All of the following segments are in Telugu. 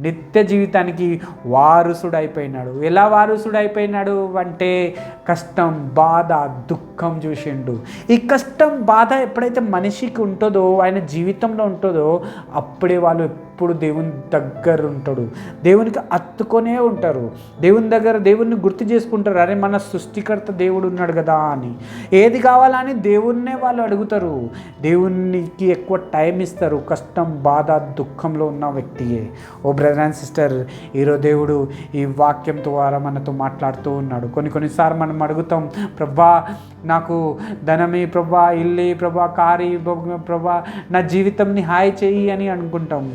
నిత్య జీవితానికి వారసుడైపోయినాడు. ఎలా వారసుడైపోయినాడు అంటే కష్టం బాధ దుఃఖం చూసిండు. ఈ కష్టం బాధ ఎప్పుడైతే మనిషికి ఉంటుందో ఆయన జీవితంలో ఉంటుందో అప్పుడే వాళ్ళు ఎప్పుడు దేవుని దగ్గర ఉంటాడు. దేవునికి అత్తుకొనే ఉంటారు. దేవుని దగ్గర దేవుణ్ణి గుర్తు చేసుకుంటారు. అరే మన సృష్టికర్త దేవుడు ఉన్నాడు కదా అని. ఏది కావాలని దేవుణ్ణే వాళ్ళు అడుగుతారు. దేవునికి ఎక్కువ టైం ఇస్తారు. కష్టం బాధ దుఃఖంలో ఉన్న వ్యక్తియే. ఓ బ్రదర్ అండ్ సిస్టర్ ఈరోజు దేవుడు ఈ వాక్యం ద్వారా మనతో మాట్లాడుతూ ఉన్నాడు. కొన్ని కొన్నిసార్లు మనం అడుగుతాం ప్రభా నాకు ధనమి ప్రభా ఇల్లి ప్రభా కారి ప్రభా నా జీవితంని హాయ్ చెయ్యి అని అనుకుంటాం.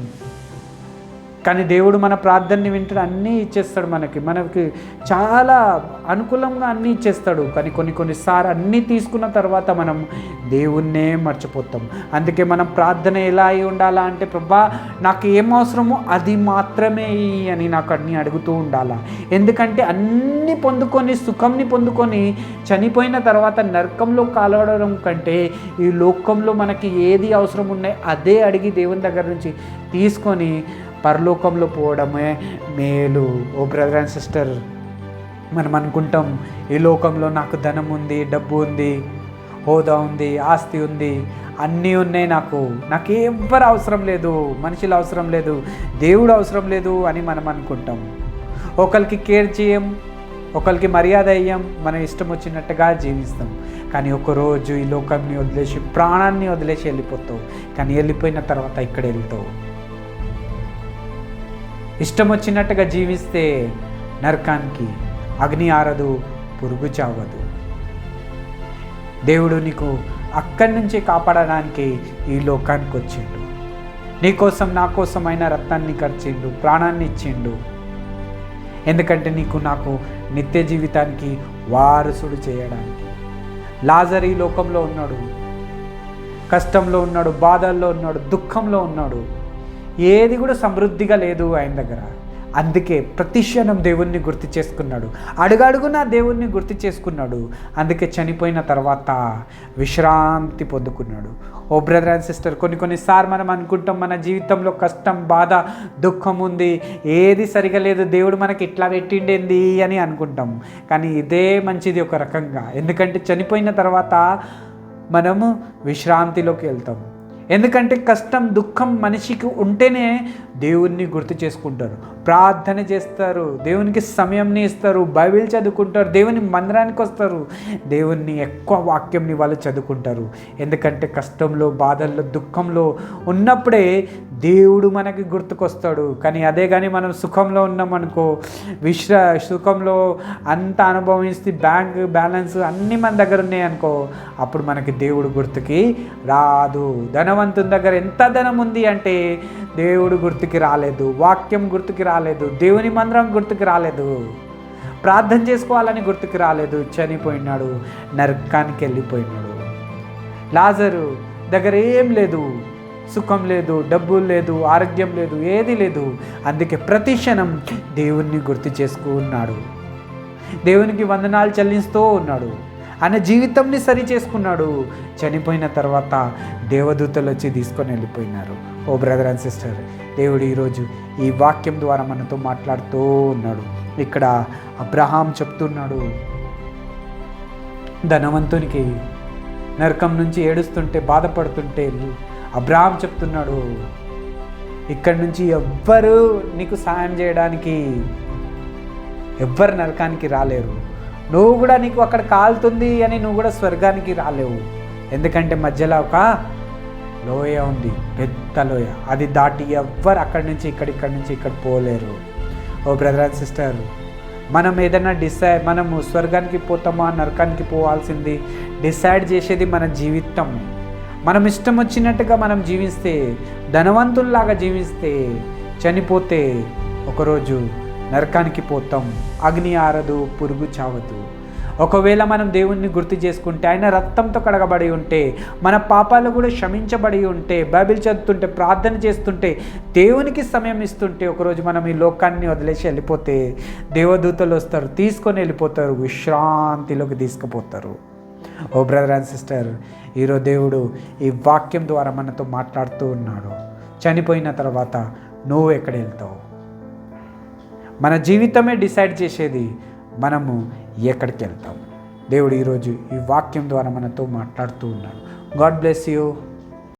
కానీ దేవుడు మన ప్రార్థనని వింటాడు అన్నీ ఇచ్చేస్తాడు మనకి. మనకి చాలా అనుకూలంగా అన్నీ ఇచ్చేస్తాడు. కానీ కొన్ని కొన్నిసార్లు అన్నీ తీసుకున్న తర్వాత మనం దేవుణ్ణే మర్చిపోతాం. అందుకే మనం ప్రార్థన ఎలా అయి ఉండాలా అంటే ప్రభా నాకు ఏం అవసరమో అది మాత్రమే అని నాకు అన్నీ అడుగుతూ ఉండాలా. ఎందుకంటే అన్నీ పొందుకొని సుఖంని పొందుకొని చనిపోయిన తర్వాత నరకంలో కాలవడం కంటే ఈ లోకంలో మనకి ఏది అవసరం ఉన్నాయి అదే అడిగి దేవుని దగ్గర నుంచి తీసుకొని పరలోకంలో పోవడమే మేలు. ఓ బ్రదర్ అండ్ సిస్టర్ మనం అనుకుంటాం ఈ లోకంలో నాకు ధనం ఉంది డబ్బు ఉంది హోదా ఉంది ఆస్తి ఉంది అన్నీ ఉన్నాయి నాకు. నాకు ఎవ్వరు అవసరం లేదు మనుషులు అవసరం లేదు దేవుడు అవసరం లేదు అని మనం అనుకుంటాం. ఒకరికి కేర్ చేయం ఒకరికి మర్యాద అయ్యాం మనం ఇష్టం వచ్చినట్టుగా జీవిస్తాం. కానీ ఒకరోజు ఈ లోకాన్ని వదిలేసి ప్రాణాన్ని వదిలేసి వెళ్ళిపోతావు. కానీ వెళ్ళిపోయిన తర్వాత ఇక్కడ వెళ్తావు. ఇష్టం వచ్చినట్టుగా జీవిస్తే నరకానికి అగ్ని ఆరదు పురుగు చావదు. దేవుడు నీకు అక్కడి నుంచి కాపాడడానికి ఈ లోకానికి వచ్చిండు. నీకోసం నా కోసమైన రక్తాన్ని ఖర్చిండు ప్రాణాన్ని ఇచ్చిండు. ఎందుకంటే నీకు నాకు నిత్య జీవితానికి వారసుడు చేయడానికి. లాజర్ ఈ లోకంలో ఉన్నాడు. కష్టంలో ఉన్నాడు బాధల్లో ఉన్నాడు దుఃఖంలో ఉన్నాడు. ఏది కూడా సమృద్ధిగా లేదు ఆయన దగ్గర. అందుకే ప్రతి క్షణం దేవుణ్ణి గుర్తు చేసుకున్నాడు. అడుగడుగున దేవుణ్ణి గుర్తు చేసుకున్నాడు. అందుకే చనిపోయిన తర్వాత విశ్రాంతి పొందుకున్నాడు. ఓ బ్రదర్ అండ్ సిస్టర్ కొన్ని కొన్నిసార్లు మనం అనుకుంటాం మన జీవితంలో కష్టం బాధ దుఃఖం ఉంది. ఏది సరిగా లేదు దేవుడు మనకి ఇట్లా పెట్టిండేంది అని అనుకుంటాం. కానీ ఇదే మంచిది ఒక రకంగా. ఎందుకంటే చనిపోయిన తర్వాత మనము విశ్రాంతిలోకి వెళ్తాం. ఎందుకంటే కష్టం దుఃఖం మనిషికి ఉంటేనే దేవుణ్ణి గుర్తు చేసుకుంటారు. ప్రార్థన చేస్తారు. దేవునికి సమయంని ఇస్తారు. బైబిల్ చదువుకుంటారు. దేవుని మందిరానికి వస్తారు. దేవుణ్ణి ఎక్కువ వాక్యంని వాళ్ళు చదువుకుంటారు. ఎందుకంటే కష్టంలో బాధల్లో దుఃఖంలో ఉన్నప్పుడే దేవుడు మనకి గుర్తుకొస్తాడు. కానీ అదే కానీ మనం సుఖంలో ఉన్నామనుకో విశ్ర సుఖంలో అంత అనుభవిస్తే బ్యాంక్ బ్యాలెన్స్ అన్నీ మన దగ్గర ఉన్నాయనుకో అప్పుడు మనకి దేవుడు గుర్తుకి రాదు. ధనవంతుని దగ్గర ఎంత ధనం ఉంది అంటే దేవుడు గుర్తుకి రాలేదు వాక్యం గుర్తుకి రాలేదు దేవుని మందిరం గుర్తుకి రాలేదు. ప్రార్థన చేసుకోవాలని గుర్తుకు రాలేదు చనిపోయినాడు నరకానికి వెళ్ళిపోయినాడు. లాజరు దగ్గర ఏం లేదు సుఖం లేదు డబ్బు లేదు ఆరోగ్యం లేదు ఏది లేదు. అందుకే ప్రతి క్షణం దేవుణ్ణి గుర్తు చేసుకున్నాడు దేవునికి వందనాలు చెల్లిస్తూ ఉన్నాడు. ఆయన జీవితంని సరి చేసుకున్నాడు. చనిపోయిన తర్వాత దేవదూతలు వచ్చి తీసుకొని వెళ్ళిపోయినారు. ఓ బ్రదర్ అండ్ సిస్టర్ దేవుడు ఈరోజు ఈ వాక్యం ద్వారా మనతో మాట్లాడుతూ ఉన్నాడు. ఇక్కడ అబ్రహాం చెప్తున్నాడు ధనవంతునికి నరకం నుంచి ఏడుస్తుంటే బాధపడుతుంటే అబ్రహాం చెప్తున్నాడు ఇక్కడి నుంచి ఎవ్వరు నీకు సాయం చేయడానికి ఎవ్వరు నరకానికి రాలేరు. నువ్వు కూడా నీకు అక్కడ కాలుతుంది అని నువ్వు కూడా స్వర్గానికి రాలేవు. ఎందుకంటే మధ్యలో ఒక లోయ ఉంది పెద్ద లోయ. అది దాటి ఎవ్వరు అక్కడి నుంచి ఇక్కడ ఇక్కడి నుంచి ఇక్కడ పోలేరు. ఓ బ్రదర్ అండ్ సిస్టర్ మనం ఏదైనా డిసైడ్ మనము స్వర్గానికి పోతామా నరకానికి పోవాల్సింది డిసైడ్ చేసేది మన జీవితం. మనం ఇష్టం వచ్చినట్టుగా మనం జీవిస్తే ధనవంతుల్లాగా జీవిస్తే చనిపోతే ఒకరోజు నరకానికి పోతాం. అగ్ని ఆరదు పురుగు చావదు. ఒకవేళ మనం దేవుణ్ణి గుర్తు చేసుకుంటే ఆయన రక్తంతో కడగబడి ఉంటే మన పాపాలు కూడా క్షమించబడి ఉంటే బైబిల్ చదువుతుంటే ప్రార్థన చేస్తుంటే దేవునికి సమయం ఇస్తుంటే ఒకరోజు మనం ఈ లోకాన్ని వదిలేసి వెళ్ళిపోతే దేవదూతలు వస్తారు తీసుకొని వెళ్ళిపోతారు విశ్రాంతిలోకి తీసుకుపోతారు. ఓ బ్రదర్ అండ్ సిస్టర్ ఈరోజు దేవుడు ఈ వాక్యం ద్వారా మనతో మాట్లాడుతూ ఉన్నాడు. చనిపోయిన తర్వాత నువ్వు ఎక్కడ వెళ్తావు? మన జీవితమే డిసైడ్ చేసేది మనము ఎక్కడికి వెళ్తాం దేవుడు ఈరోజు ఈ వాక్యం ద్వారా మనతో మాట్లాడుతూ ఉన్నాడు. God bless you